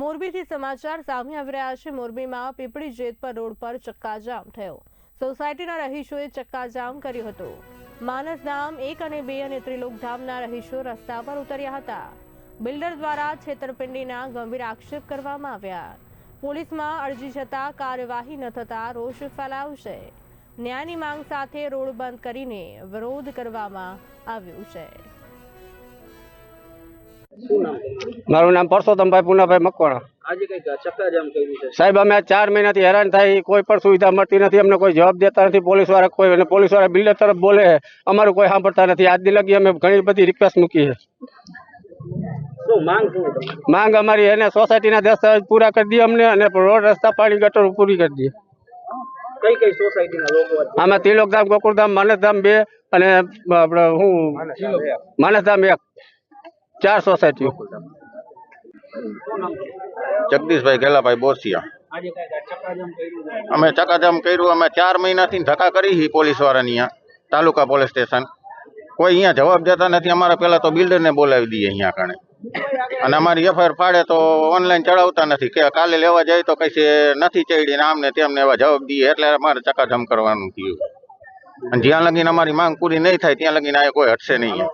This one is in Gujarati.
મોરબીથી સમાચાર સામે આવી રહ્યા છે. મોરબીમાં પીપળી જેતપર રોડ પર ચક્કાજામ થયો. સોસાયટીના રહીશોએ ચક્કાજામ કર્યું હતું. માનસધામ એક અને બે અને ત્રિલોકધામના રહીશો રસ્તા પર ઉતર્યા હતા. બિલ્ડર દ્વારા છેતરપિંડીના ગંભીર આક્ષેપ કરવામાં આવ્યા. પોલીસમાં અરજી છતાં કાર્યવાહી ન થતા રોષ ફેલાવશે. ન્યાયની માંગ સાથે રોડ બંધ કરીને વિરોધ કરવામાં આવ્યો છે. મારું નામ પરસોત્તમભાઈ પુનાભાઈ મકવાણા. આજે કંઈક ચક્કાજામ કર્યું છે. સાહેબ અમે ચાર મહિનાથી હેરાન થાય કોઈ પણ સુવિધા મળતી નથી અમને કોઈ જવાબ દેતા નથી પોલીસવાળા કોઈ અને પોલીસવાળા બિલ્ડર તરફ બોલે અમારું કોઈ સાંભળતા નથી. આજ દી લગી અમે ઘણી બધી રિક્વેસ્ટ મૂકી છે. માંગ શું તમારી? માંગ અમારી એને સોસાયટીના દસ્તાવેજ પૂરા કરી દઈએ અમને અને રોડ રસ્તા પાણી ગટર પૂરી કરી દઈએ. કઈ કઈ સોસાયટીના લોકો આમાં તિલોકધામ ગોકુળધામ માનસધામ બે અને આપણે હું? માનસધામ એક. ચાર છે? જગદીશભાઈ ગેલાભાઈ છે અમે ચકાજામ કર્યું, અમે ચાર મહિનાથી ધક્કા કરી હતી પોલીસ વાળાની અહીંયા, તાલુકા પોલીસ સ્ટેશન. કોઈ અહીંયા જવાબ દેતા નથી, અમારે પેલા તો બિલ્ડરને બોલાવી દઈએ અહીંયા કારણે. અને અમારી એફઆઈઆર ફાડે તો ઓનલાઈન ચડાવતા નથી, કે કાલે લેવા જાય તો કઈ નથી ચડી ને આમને તેમને એવા જવાબ દઈએ, એટલે અમારે ચકાજામ કરવાનું થયું. અને જ્યાં લગીને અમારી માંગ પૂરી નહીં થાય, ત્યાં લગીને આ કોઈ હટશે નહીં